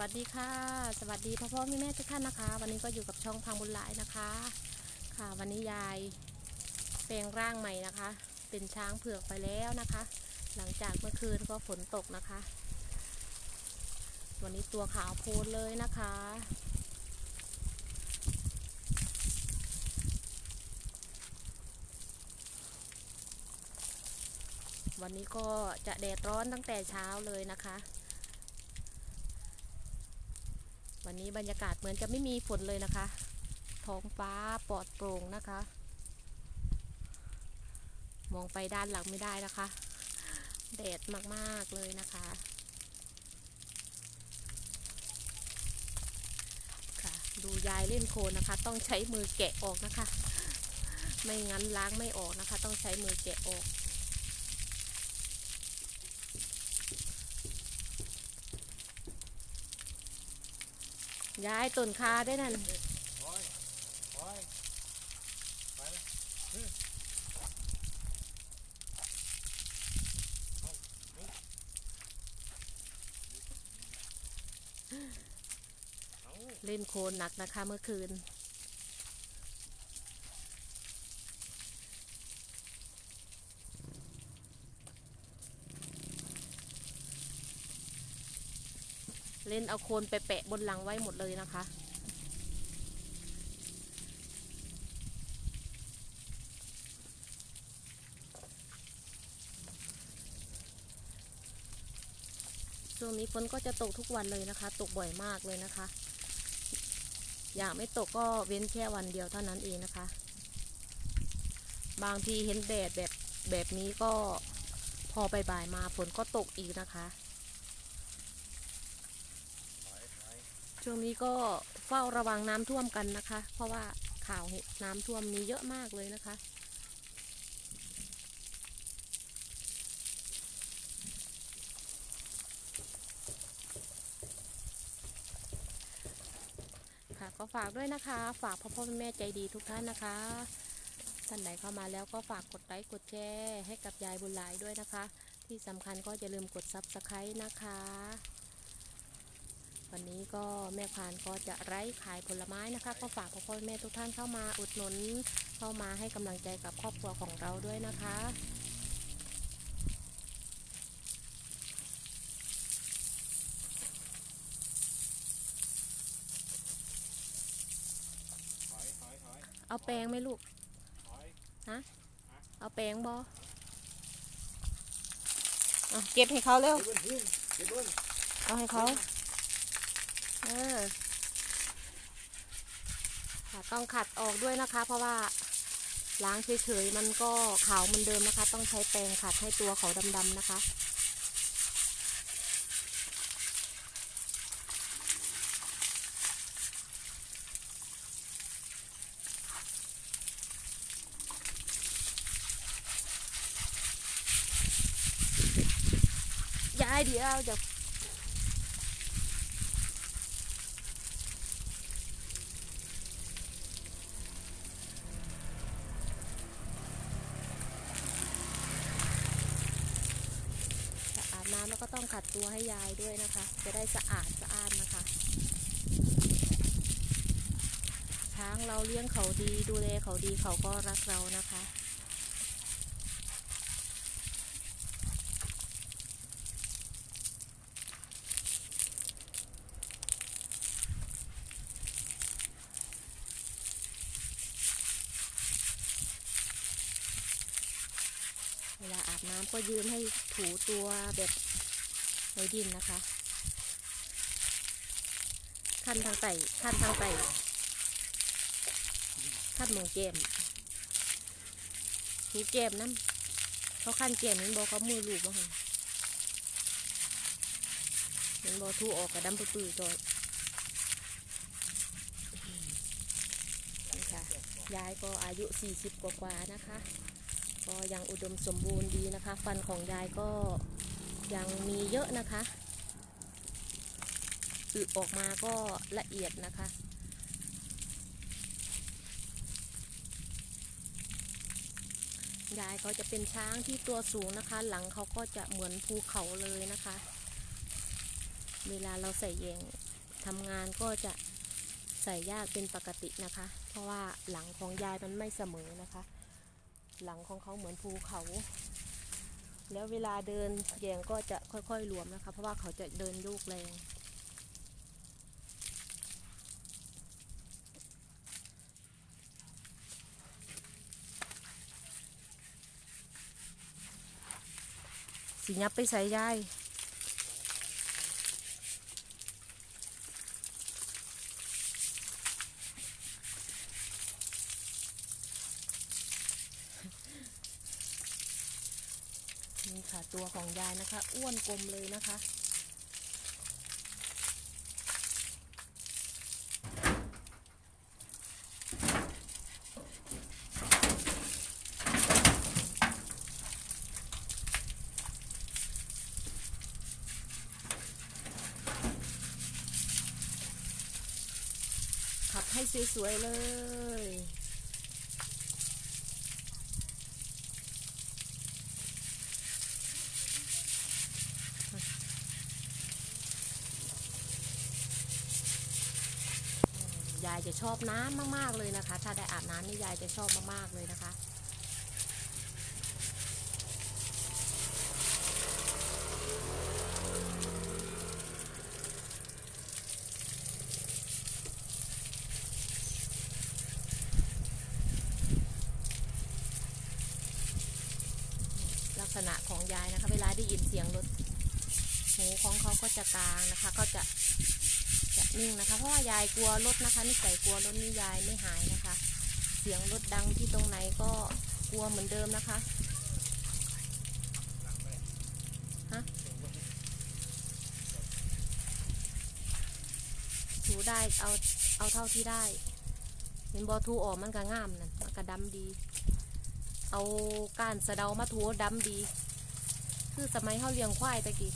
วัสดีค่ะ สวัสดีพ่อพ่อแม่แม่ทุกท่านนะคะ วันนี้ก็อยู่กับช่องพังบุญหลายนะคะ ค่ะ วันนี้ยายแปลงร่างใหม่นะคะ เป็นช้างเผือกไปแล้วนะคะ หลังจากเมื่อคืนก็ฝนตกนะคะ วันนี้ตัวขาวโพลนเลยนะคะ วันนี้ก็จะแดดร้อนตั้งแต่เช้าเลยนะคะ วันนี้บรรยากาศเหมือนจะไม่มีฝนเลยนะคะ ท้องฟ้าปลอดโปร่งนะคะ มองไปด้านหลังไม่ได้นะคะ แดดมากๆเลยนะคะค่ะ ดูยายเล่นโคลนนะคะ ต้องใช้มือแกะออกนะคะ ไม่งั้นล้างไม่ออกนะคะ ต้องใช้มือแกะออก ย้ายต้นคาได้นั่นเลยฮึเอานี่เอาเล่นโคลนหนักนะคะเมื่อคืน เล่นเอาโคลนไปแปะบนหลังไว้หมดเลยนะคะ ช่วงนี้ฝนก็จะตกทุกวันเลยนะคะ ตกบ่อยมากเลยนะคะ อยากไม่ตกก็เว้นแค่วันเดียวเท่านั้นเองนะคะ บางทีเห็นแดดแบบแบบนี้ก็พอบ่ายๆมาฝนก็ตกอีกนะคะ ถอยถอย ช่วงนี้ก็เฝ้าระวังน้ำท่วมกันนะคะ เพราะว่าข่าวน้ำท่วมมีเยอะมากเลยนะคะ ค่ะก็ฝากด้วยนะคะ ฝากพ่อพ่อแม่แม่ใจดีทุกท่านนะคะท่านไหนเข้ามาแล้วก็ฝากกดไลค์กดแชร์ให้กับยายบุญหลายด้วยนะคะ ที่สำคัญก็อย่าลืมกดซับสไครต์นะคะ วันนี้ก็แม่พานก็จะไร้ขายผลไม้นะคะ ก็ฝากพ่อพ่อแม่ทุกท่านเข้ามาอุดหนุนเข้ามาให้กำลังใจกับครอบครัวของเราด้วยนะคะถอยถอยถอยเอาแปรงไหมลูกถอยเอาแปรงบออะเก็บให้เขาเร็วเก็บเบิ้ลหิ้งเก็บเบิ้ลเอาให้เขาเออค่ะ ต้องขัดออกด้วยนะคะ เพราะว่าล้างเฉยๆมันก็ขาวเหมือนเดิมนะคะ ต้องใช้แปรงขัดให้ตัวเขาดำๆนะคะยายเดี๋ยวเดี๋ยวจะำแล้วก็ต้องขัดตัวให้ยายด้วยนะคะ จะได้สะอาดสะอ้านนะคะ ช้างเราเลี้ยงเขาดีดูแลเขาดีเขาก็รักเรานะคะ เวลาอาบน้ำก็ยืนให้ถูตัวแบบในดินนะคะ ขั้นทางไต่ขั้นทางไต่ขั้นหมองเกมถูเกมน้ำเขาขั้นเกมนั้นบอกเขามือลูกบ้างมันบอกถูออกกระดำปื้อๆจอยนี่ค่ะยายก็อายุ 40 กว่าๆนะคะ ก็ยังอุดมสมบูรณ์ดีนะคะ ฟันของยายก็ยังมีเยอะนะคะอึออกมาก็ละเอียดนะคะ ยายก็จะเป็นช้างที่ตัวสูงนะคะ หลังเขาก็จะเหมือนภูเขาเลยนะคะ เวลาเราใส่แยงทำงานก็จะใส่ยากเป็นปกตินะคะ เพราะว่าหลังของยายมันไม่เสมอนะคะ หลังของเขาเหมือนภูเขา แล้วเวลาเดินแยงก็จะค่อยๆรวมนะคะ เพราะว่าเขาจะเดินลูกแรงสิยับไปใส่ยาย นี่ค่ะ ตัวของยายนะคะ อ้วนกลมเลยนะคะ ขับให้สวยๆเลย ยายจะชอบน้ำมากๆเลยนะคะ ถ้าได้อาบน้ำนี่ยายจะชอบมากๆเลยนะคะลักษณะของยายนะคะ เวลาได้ยินเสียงรถหูของเขาก็จะกลางนะคะ ก็จะจะ นิ่งนะคะ เพราะว่ายายกลัวรถนะคะนิสัยกลัวรถนี่ยายไม่หายนะคะ เสียงรถดังที่ตรงไหนก็กลัวเหมือนเดิมนะคะฮะถูได้เอาเอาเท่าที่ได้เห็นบอทูออกมันก็งามนั่นมันก็ดำดี เอาก้านสะเดามาถูดำดี คือสมัยเขาเลี้ยงควายตะกี้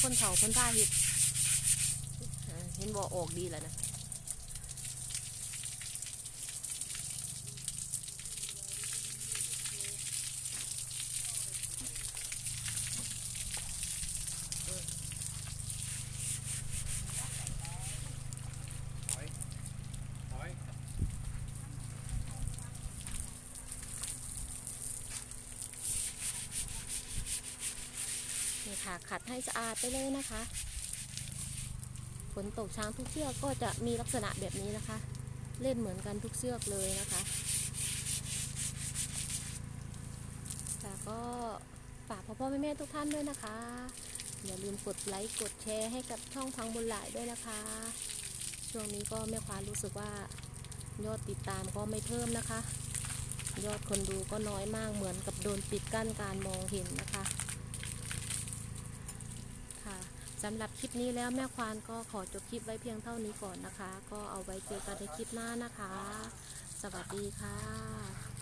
คนเฒ่าคนท่าเห็ด ห็นบอออกดีแล้วนะนี่ค่ะขัดให้สะอาดไปเลยนะคะ ฝนตกช้างทุกเชือกก็จะมีลักษณะแบบนี้นะคะ เล่นเหมือนกันทุกเชือกเลยนะคะแต่ก็ฝากพ่อพ่อแม่แม่ทุกท่านด้วยนะคะ อย่าลืมกดไลค์กดแชร์ให้กับช่องพังบนหลายด้วยนะคะ ช่วงนี้ก็แม่ควานรู้สึกว่ายอดติดตามก็ไม่เพิ่มนะคะ ยอดคนดูก็น้อยมากเหมือนกับโดนปิดกั้นการมองเห็นนะคะ สำหรับคลิปนี้แล้วแม่ควานก็ขอจบคลิปไว้เพียงเท่านี้ก่อนนะคะ ก็เอาไว้เจอกันในคลิปหน้านะคะ สวัสดีค่ะ